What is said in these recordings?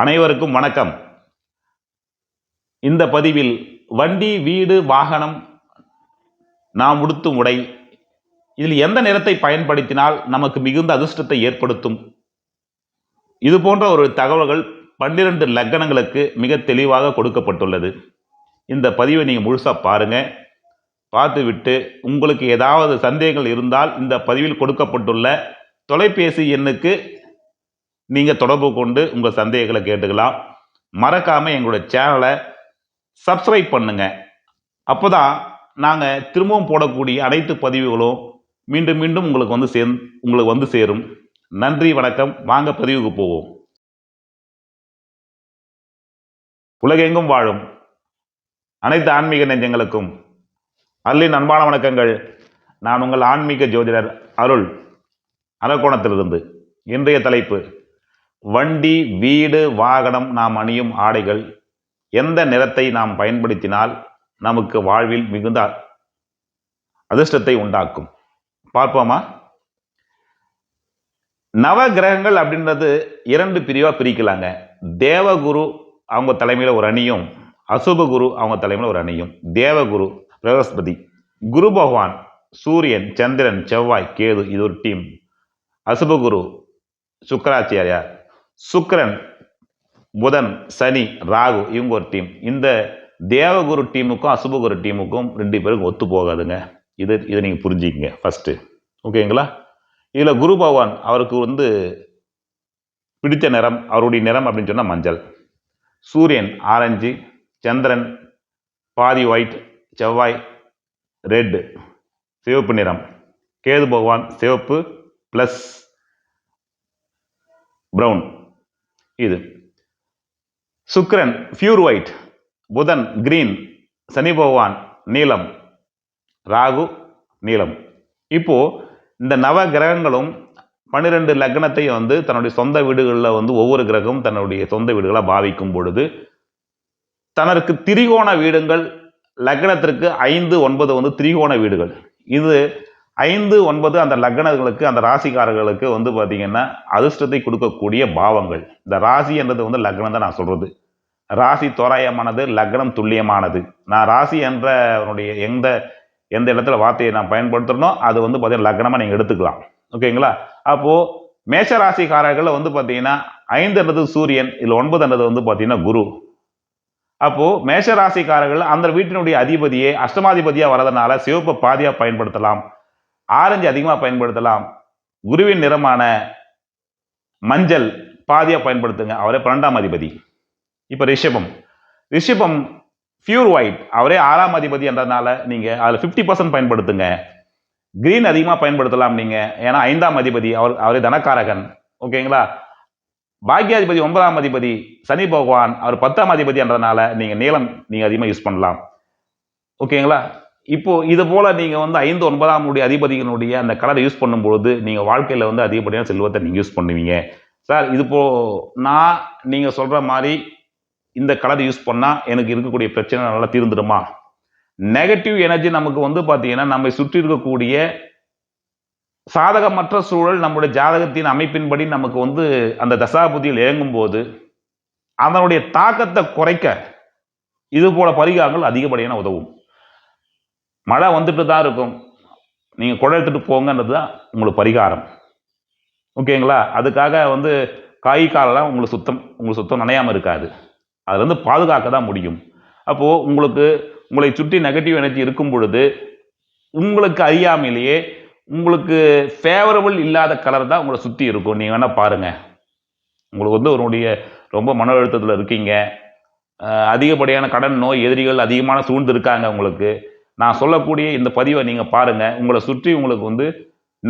அனைவருக்கும் வணக்கம். இந்த பதிவில் வண்டி வீடு வாகனம் நாம் உடுத்தும் உடை இதில் எந்த நிறத்தை பயன்படுத்தினால் நமக்கு மிகுந்த அதிர்ஷ்டத்தை ஏற்படுத்தும்? இது போன்ற ஒரு தகவல்கள் பன்னிரண்டு லக்கணங்களுக்கு மிக தெளிவாக கொடுக்கப்பட்டுள்ளது. இந்த பதிவை நீங்கள் முழுசாக பாருங்கள் பார்த்துவிட்டு உங்களுக்கு ஏதாவது சந்தேகங்கள் இருந்தால் இந்த பதிவில் கொடுக்கப்பட்டுள்ள தொலைபேசி எண்ணுக்கு நீங்கள் தொடர்பு கொண்டு உங்கள் சந்தேகங்களை கேட்டுக்கலாம். மறக்காமல் எங்களோட சேனலை சப்ஸ்கிரைப் பண்ணுங்க. அப்போ தான் நாங்கள் திரும்பவும் போடக்கூடிய அனைத்து பதிவுகளும் மீண்டும் மீண்டும் உங்களுக்கு வந்து சேர் உங்களுக்கு வந்து சேரும். நன்றி வணக்கம். வாங்க பதிவுக்கு போவோம். உலகெங்கும் வாழும் அனைத்து ஆன்மீக நெஞ்சங்களுக்கும் அல்லின் அன்பான வணக்கங்கள். நான் உங்கள் ஆன்மீக ஜோதிடர் அருள் அரக்கோணத்திலிருந்து இன்றைய தலைப்பு வண்டி வீடு வாகனம் நாம் அணியும் ஆடைகள் எந்த நிறத்தை நாம் பயன்படுத்தினால் நமக்கு வாழ்வில் மிகுந்த அதிர்ஷ்டத்தை உண்டாக்கும். பார்ப்போமா? நவ கிரகங்கள் அப்படின்றது இரண்டு பிரிவாக பிரிக்கலாங்க. தேவகுரு அவங்க தலைமையில் ஒரு அணியும் அசுபகுரு அவங்க தலைமையில் ஒரு அணியும். தேவகுரு பிரகஸ்பதி குரு பகவான் சூரியன் சந்திரன் செவ்வாய் கேது இது ஒரு டீம் அசுபகுரு சுக்கராச்சாரியார். சுக்கரன் புதன் சனி ராகு இவங்க ஒரு டீம் இந்த தேவகுரு டீமுக்கும் அசுபகுரு டீமுக்கும் ரெண்டு பேருக்கும் ஒத்து போகாதுங்க. இது இதை நீங்கள் புரிஞ்சுக்கங்க ஃபஸ்ட்டு ஓகேங்களா இதில் குரு பகவான் அவருக்கு வந்து பிடித்த நிறம் அவருடைய நிறம் அப்படின்னு சொன்னால் மஞ்சள். சூரியன் ஆரஞ்சு சந்திரன் பாதி ஒயிட் செவ்வாய் ரெட்டு சிவப்பு நிறம். கேது பகவான் சிவப்பு ப்ளஸ் ப்ரௌன் இது. சுக்ரன் பியூர் ஒயிட் புதன் கிரீன் சனி பகவான் நீலம். ராகு நீலம். இப்போது இந்த நவ கிரகங்களும் பன்னிரெண்டு லக்னத்தையும் வந்து தன்னுடைய சொந்த வீடுகளில் வந்து ஒவ்வொரு கிரகமும் தன்னுடைய சொந்த வீடுகளாக பாவிக்கும் பொழுது தனக்கு திரிகோண வீடுகள் லக்னத்திற்கு ஐந்து ஒன்பது வந்து திரிகோண வீடுகள். இது ஐந்து ஒன்பது அந்த லக்னங்களுக்கு அந்த ராசிக்காரர்களுக்கு வந்து பார்த்தீங்கன்னா அதிர்ஷ்டத்தை கொடுக்கக்கூடிய பாவங்கள். இந்த ராசி என்றது வந்து லக்னம் தான் நான் சொல்கிறது ராசி தோராயமானது லக்னம் துல்லியமானது. நான் ராசி என்ற அவனுடைய எந்த எந்த இடத்துல வார்த்தையை நான் பயன்படுத்துகிறனோ அது வந்து பார்த்தீங்கன்னா லக்னமாக நீங்கள் எடுத்துக்கலாம். ஓகேங்களா? அப்போது மேஷ ராசிக்காரர்களை வந்து பார்த்தீங்கன்னா ஐந்துன்றது சூரியன் இதில் ஒன்பதுன்றது வந்து பார்த்தீங்கன்னா குரு. அப்போது மேஷ ராசிக்காரர்கள் அந்த வீட்டினுடைய அதிபதியே அஷ்டமாதிபதியாக வரதுனால சிவப்பை பாதியாக பயன்படுத்தலாம். ஆரஞ்சு அதிகமாக பயன்படுத்தலாம். குருவின் நிறமான மஞ்சள் பாதியாக பயன்படுத்துங்க. அவரே பன்னெண்டாம் அதிபதி. இப்போ ரிஷபம். ரிஷபம் பியூர் ஒயிட் அவரே ஆறாம் அதிபதி என்றதுனால நீங்கள் அதில் ஃபிஃப்டி பர்சன்ட் பயன்படுத்துங்க. கிரீன் அதிகமாக பயன்படுத்தலாம் நீங்கள் ஏன்னா ஐந்தாம் அதிபதி அவர் அவரே தனக்காரகன். ஓகேங்களா பாக்யாதிபதி ஒன்பதாம் அதிபதி சனி பகவான் அவர் பத்தாம் அதிபதி என்றதுனால நீங்கள் நீளம் நீங்கள் அதிகமாக யூஸ் பண்ணலாம். ஓகேங்களா இப்போது இது போல் நீங்கள் வந்து ஐந்து ஒன்பதாம் உடைய அதிபதிகளுடைய அந்த கலரை யூஸ் பண்ணும்பொழுது நீங்கள் வாழ்க்கையில் வந்து அதிகப்படியான செல்வத்தை நீங்கள் யூஸ் பண்ணுவீங்க. சார் இது போ நான் நீங்கள் சொல்கிற மாதிரி இந்த கலர் யூஸ் பண்ணால் எனக்கு இருக்கக்கூடிய பிரச்சனை நல்லா தீர்ந்துடுமா? நெகட்டிவ் எனர்ஜி நமக்கு வந்து பார்த்தீங்கன்னா நம்மை சுற்றி இருக்கக்கூடிய சாதகமற்ற சூழல் நம்முடைய ஜாதகத்தின் அமைப்பின்படி நமக்கு வந்து அந்த தசாபுதியில் இயங்கும் போது அதனுடைய தாக்கத்தை குறைக்க இது போல பரிகாரங்கள் அதிகப்படியான உதவும். மழை வந்துட்டு தான் இருக்கும். நீங்கள் குடை எடுத்துட்டு போங்கன்றது தான் உங்களுக்கு பரிகாரம். ஓகேங்களா? அதுக்காக வந்து காய் காலெல்லாம் உங்களுக்கு சுத்தம் உங்களுக்கு சுத்தம் நனையாமல் இருக்காது. அதுலேருந்து பாதுகாக்க தான் முடியும். அப்போது உங்களுக்கு உங்களை சுற்றி நெகட்டிவ் எனர்ஜி இருக்கும் பொழுது உங்களுக்கு அறியாமையிலேயே உங்களுக்கு ஃபேவரபிள் இல்லாத கலர் தான் உங்களை சுற்றி இருக்கும். நீங்கள் வேணால் பாருங்கள் உங்களுக்கு வந்து உன்னுடைய ரொம்ப மன அழுத்தத்தில் இருக்கீங்க. அதிகப்படியான கடன் நோய் எதிரிகள் அதிகமான சூழ்ந்து இருக்காங்க உங்களுக்கு. நான் சொல்லக்கூடிய இந்த பதிவை நீங்கள் பாருங்கள் உங்களை சுற்றி உங்களுக்கு வந்து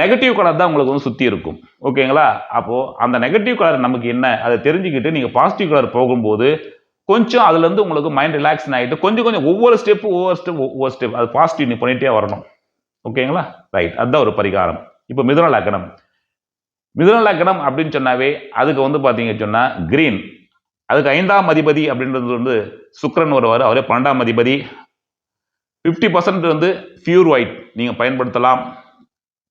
நெகட்டிவ் கலர் தான் உங்களுக்கு வந்து சுற்றி இருக்கும். ஓகேங்களா அப்போது அந்த நெகட்டிவ் கலர் நமக்கு என்ன? அதை தெரிஞ்சுக்கிட்டு நீங்கள் பாசிட்டிவ் கலர் போகும்போது கொஞ்சம் அதுலேருந்து உங்களுக்கு மைண்ட் ரிலாக்ஸ் ஆகிட்டு கொஞ்சம் கொஞ்சம் ஒவ்வொரு ஸ்டெப்பு ஒவ்வொரு ஸ்டெப் ஒவ்வொரு ஸ்டெப் அது பாசிட்டிவ் நீ பண்ணிகிட்டே வரணும். ஓகேங்களா ரைட் அதுதான் ஒரு பரிகாரம். இப்போ மிதுன லக்கணம் மிதுன லக்கணம் அப்படின்னு சொன்னாவே அதுக்கு வந்து பார்த்தீங்க சொன்னால் க்ரீன் அதுக்கு ஐந்தாம் அதிபதி அப்படின்றது வந்து சுக்ரன் வருவார். அவரே பன்னெண்டாம் அதிபதி. ஃபிஃப்டி பர்சன்ட் வந்து பியூர் ஒயிட் நீங்கள் பயன்படுத்தலாம்.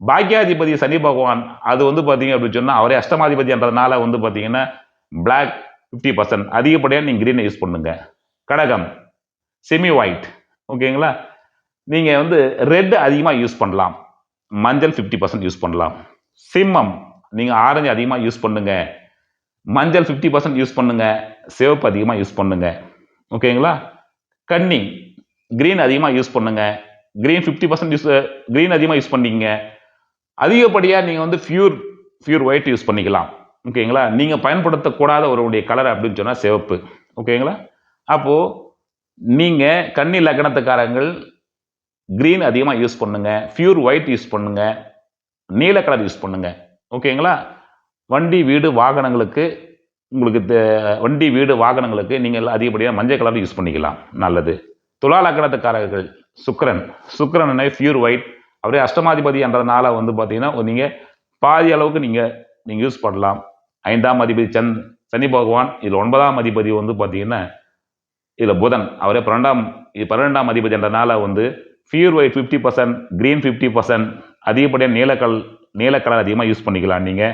பாக்கியாதிபதி சனி பகவான் அது வந்து பார்த்தீங்க அப்படின்னு சொன்னால் அவரே அஷ்டமாதிபதின்றதுனால வந்து பார்த்தீங்கன்னா பிளாக் ஃபிஃப்டி பர்சன்ட் அதிகப்படியாக நீங்கள் க்ரீனை யூஸ் பண்ணுங்க. கடகம் செமி ஒயிட் ஓகேங்களா நீங்கள் வந்து ரெட் அதிகமாக யூஸ் பண்ணலாம். மஞ்சள் ஃபிஃப்டி பர்சன்ட் யூஸ் பண்ணலாம். சிம்மம் நீங்கள் ஆரஞ்சு அதிகமாக யூஸ் பண்ணுங்க. மஞ்சள் ஃபிஃப்டி பர்சன்ட் யூஸ் பண்ணுங்க. சிவப்பு அதிகமாக யூஸ் பண்ணுங்க. ஓகேங்களா கன்னி க்ரீன் அதிகமாக யூஸ் பண்ணுங்க. Green fifty percent use green அதிகமாக யூஸ் பண்ணீங்க அதிகப்படியாக நீங்கள் வந்து ஃபியூர் ஃபியூர் ஒயிட் யூஸ் பண்ணிக்கலாம். ஓகேங்களா நீங்கள் பயன்படுத்தக்கூடாத ஒருவருடைய கலர் அப்படின்னு சொன்னால் சிவப்பு. ஓகேங்களா அப்போது நீங்கள் கன்னி லக்னத்துக்காரங்கள் க்ரீன் அதிகமாக யூஸ் பண்ணுங்கள் ஃபியூர் ஒயிட் யூஸ் பண்ணுங்கள் நீல கலர் யூஸ் பண்ணுங்கள் ஓகேங்களா வண்டி வீடு வாகனங்களுக்கு உங்களுக்கு வண்டி வீடு வாகனங்களுக்கு நீங்கள் அதிகப்படியாக மஞ்சள் கலர் யூஸ் பண்ணிக்கலாம். நல்லது. துலா லக்னத்துக்காரர்கள் சுக்ரன் சுக்கிரனை ஃபியூர் ஒயிட் அவரே அஷ்டமாதிபதி என்றதுனால வந்து பார்த்தீங்கன்னா நீங்கள் பாதி அளவுக்கு நீங்கள் நீங்கள் யூஸ் பண்ணலாம். ஐந்தாம் அதிபதி சந்த் சனி பகவான் இதில் ஒன்பதாம் அதிபதி வந்து பார்த்தீங்கன்னா இதில் புதன். அவரே பன்னெண்டாம் இது பன்னெண்டாம் அதிபதி என்றனால வந்து pure white fifty percent green fifty percent அதிகப்படியாக நீலக்கல் நீலக்கலர் அதிகமாக யூஸ் பண்ணிக்கலாம் நீங்கள்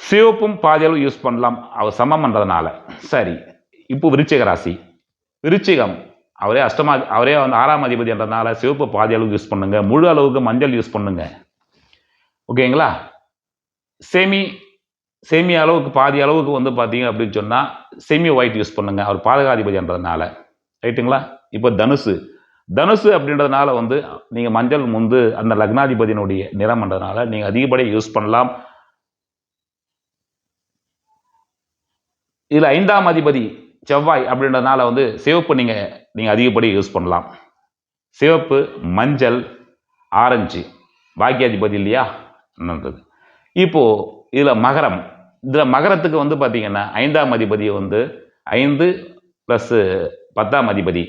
சிவப்பும் பாதியளவு யூஸ் பண்ணலாம். அவர் சமம்ன்றதுனால சரி இப்போ விருச்சிக ராசி. விருச்சிகம். அவரே அஷ்டமா அவரே வந்து ஆறாம் அதிபதி என்றதுனால சிவப்பு பாதி அளவுக்கு யூஸ் பண்ணுங்கள் முழு அளவுக்கு மஞ்சள் யூஸ் பண்ணுங்கள் ஓகேங்களா செமி செமி அளவுக்கு பாதி அளவுக்கு வந்து பார்த்தீங்க அப்படின்னு சொன்னால் செமி ஒயிட் யூஸ் பண்ணுங்கள் அவர் பாதகாதிபதின்றதுனால ரைட்டுங்களா இப்போ தனுசு. தனுசு அப்படின்றதுனால வந்து நீங்கள் மஞ்சள் முந்து அந்த லக்னாதிபதியினுடைய நிறம்ன்றதுனால நீங்கள் அதிகப்படியாக யூஸ் பண்ணலாம். இதில் ஐந்தாம் அதிபதி செவ்வாய் அப்படின்றதுனால வந்து சிவப்பு நீங்கள் நீங்கள் அதிகப்படி யூஸ் பண்ணலாம். சிவப்பு மஞ்சள் ஆரஞ்சு. பாக்கியாதிபதி இல்லையா? என்னன்றது இப்போது இதில் மகரம். இதில் மகரத்துக்கு வந்து பார்த்திங்கன்னா ஐந்தாம் அதிபதி வந்து ஐந்து ப்ளஸ்ஸு பத்தாம் அதிபதி.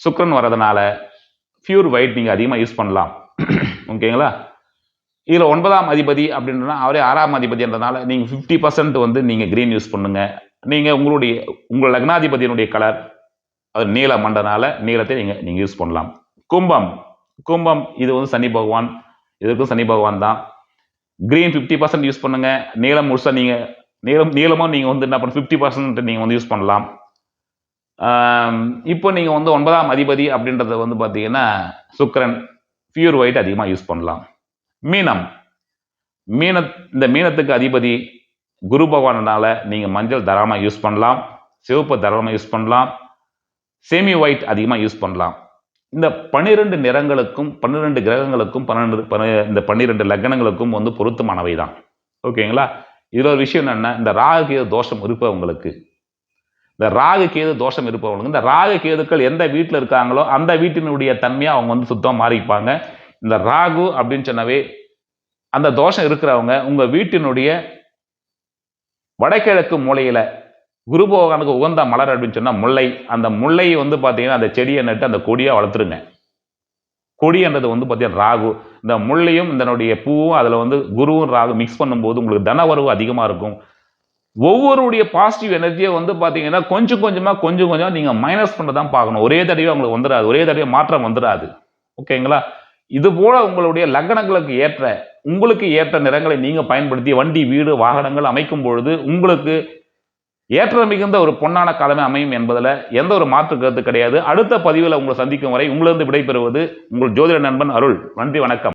சுக்கரன் வரதுனால ப்யூர் ஒயிட் நீங்கள் அதிகமாக யூஸ் பண்ணலாம். ஓகேங்களா? இதில் ஒன்பதாம் அதிபதி அப்படின்றனா அவரே ஆறாம் அதிபதின்றதுனால நீங்கள் ஃபிஃப்டி பர்சன்ட் வந்து நீங்கள் க்ரீன் யூஸ் பண்ணுங்கள் நீங்கள் உங்களுடைய உங்கள் லக்னாதிபதியினுடைய கலர் அது நீலம் மண்டனால நீளத்தை நீங்கள் நீங்கள் யூஸ் பண்ணலாம். கும்பம். கும்பம் இது வந்து சனி பகவான். இதுக்கும் சனி பகவான் தான். க்ரீன் ஃபிஃப்டி பர்சன்ட் யூஸ் பண்ணுங்க. நீளம் முழுசாக நீங்கள் நீளம் நீளமும் நீங்கள் வந்து என்ன பண்ண ஃபிஃப்டி பர்சன்ட் நீங்கள் வந்து யூஸ் பண்ணலாம். இப்போ நீங்கள் வந்து ஒன்பதாம் அதிபதி அப்படின்றத வந்து பார்த்தீங்கன்னா சுக்கரன் பியூர் ஒயிட் அதிகமாக யூஸ் பண்ணலாம். மீனம். மீன இந்த மீனத்துக்கு அதிபதி குரு பகவானால நீங்கள் மஞ்சள் தாராளமாக யூஸ் பண்ணலாம். சிவப்பு தாராளமாக யூஸ் பண்ணலாம். சேமி ஒயிட் அதிகமாக யூஸ் பண்ணலாம். இந்த பன்னிரெண்டு நிறங்களுக்கும் பன்னிரெண்டு கிரகங்களுக்கும் பன்னெண்டு இந்த பன்னிரெண்டு லக்னங்களுக்கும் வந்து பொருத்தமானவை தான். ஓகேங்களா இதில் ஒரு விஷயம் என்னென்னா இந்த ராகு கேது தோஷம் இருப்பவங்களுக்கு இந்த ராகு கேது தோஷம் இருப்பவங்களுக்கு இந்த ராகு கேதுக்கள் எந்த வீட்டில் இருக்காங்களோ அந்த வீட்டினுடைய தன்மையை அவங்க வந்து சுத்தமாக மாறிப்பாங்க. இந்த ராகு அப்படின்னு சொன்னவே அந்த தோஷம் இருக்கிறவங்க உங்கள் வீட்டினுடைய வடகிழக்கு மூலையில் குரு பகவானுக்கு உகந்த மலர் அப்படின்னு சொன்னால் முல்லை. அந்த முல்லை வந்து பார்த்தீங்கன்னா அந்த செடியை நட்டு அந்த கொடியாக வளர்த்துருங்க. கொடின்றது வந்து பார்த்தீங்கன்னா ராகு. இந்த முள்ளையும் இதனுடைய பூவும் அதில் வந்து குருவும் ராகு மிக்ஸ் பண்ணும்போது உங்களுக்கு தனவரவு அதிகமாக இருக்கும். ஒவ்வொருடைய பாசிட்டிவ் எனர்ஜியை வந்து பார்த்தீங்கன்னா கொஞ்சம் கொஞ்சமாக கொஞ்சம் கொஞ்சம் நீங்கள் மைனஸ் பண்ண தான் பார்க்கணும். ஒரே தடவை உங்களுக்கு வந்துடாது ஒரே தடவை மாற்றம் வந்துடாது ஓகேங்களா இது போல உங்களுடைய லக்னங்களுக்கு ஏற்ற உங்களுக்கு ஏற்ற நிறங்களை நீங்கள் பயன்படுத்தி வண்டி வீடு வாகனங்கள் அமைக்கும் பொழுது உங்களுக்கு ஏற்ற மிகுந்த ஒரு பொன்னான காலமே அமையும் என்பதில் எந்த ஒரு மாற்று கருத்து கிடையாது. அடுத்த பதிவில் உங்களை சந்திக்கும் வரை உங்களிருந்து விடைபெறுவது உங்கள் ஜோதிட நண்பன் அருள். நன்றி வணக்கம்.